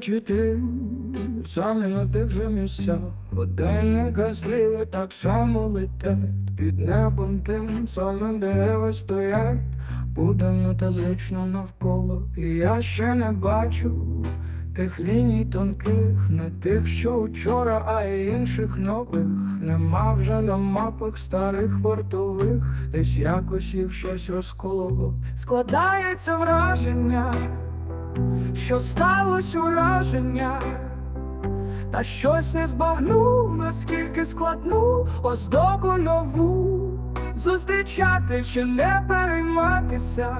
Чи ти самі на тих же місцях. Годинника стріли так само летять. Під небом тим самим дерева стоять. Будемо та звично навколо. І я ще не бачу Тих ліній тонких, не тих, що учора, а й інших нових. Нема вже на мапах старих портових, десь якось їх щось розкололо. Складається враження, що сталося ураження, та щось не збагнув, наскільки складну оздобу нову. Зустрічати чи не перейматися,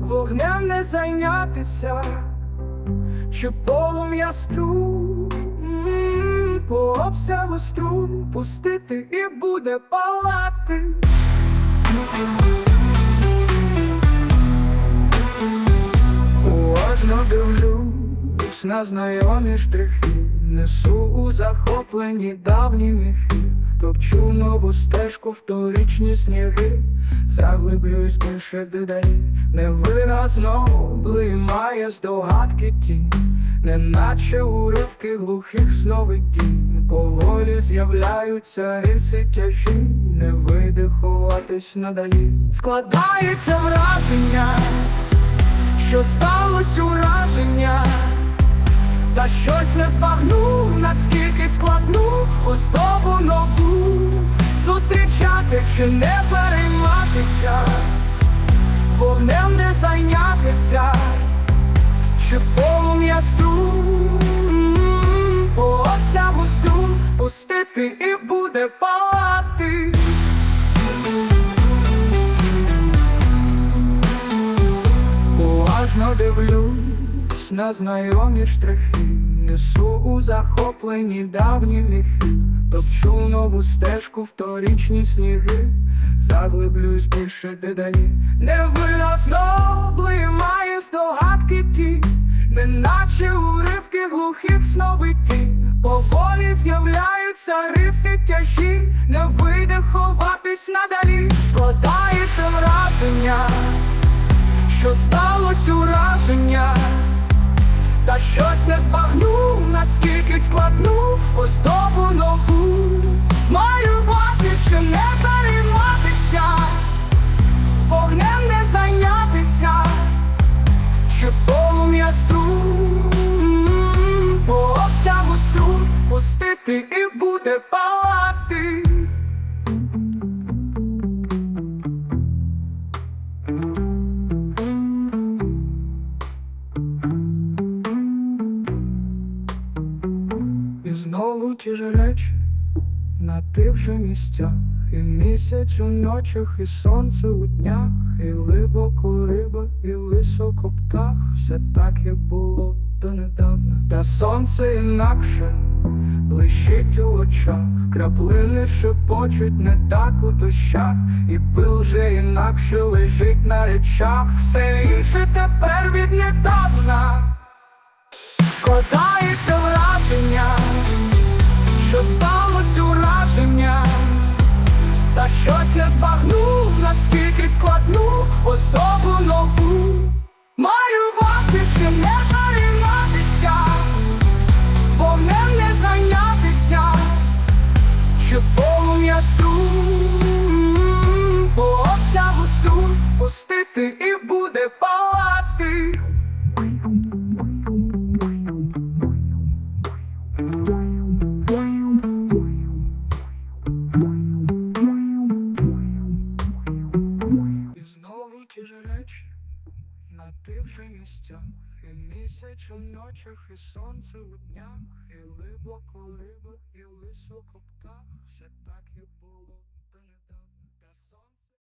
вогнем не зайнятися, чи полум'я струн по обсягу струн пустити і буде палати. На знайомі штрихи, несу у захоплені давні міхи, топчу нову стежку в торічні сніги, заглиблююсь більше дедалі, невиразно блимає здогадки тінь, неначе уривки глухих сновидінь, поволі з'являються риси тяжі, не вийде ховатись надалі, складається враження що сталося ураження, та щось не збагнув, наскільки складну оздобу нову зустрічати чи не перейматися, вогнем не зайнятися, чи полум'я струн по обсягу струн пустити і буде палати. Уважно дивлюсь на знайомі штрихи, несу у захоплені давні міхи, топчу нову стежку в торічні сніги, заглиблююсь більше дедалі, невиразно блимає здогадки ті, неначе уривки глухих сновидінь, поволі з'являються риси тяжі, не вийде ховатись надалі, складається враження що ураження, та щось не збагнув, наскільки складну оздобу нову Маю вати чи не перейматися, вогнем не зайнятися, чи полум'я струн по обсягу струн пустити і буде палати. Знову ті ж речі на тих же місцях, і місяць у ночах, і сонце у днях, і глибоко риба, і високо птах, все так, як було донедавна. Та сонце інакше блищить у очах, краплини шепочуть не так у дощах, і пил вже інакше лежить на речах, все інше тепер віднедавна. Складається враження, пустити і буде палати. І знову ті ж речі на тих же місцях, і місяць у ночах, і сонце у днях, і глибоко риба, і високо птах, все так і було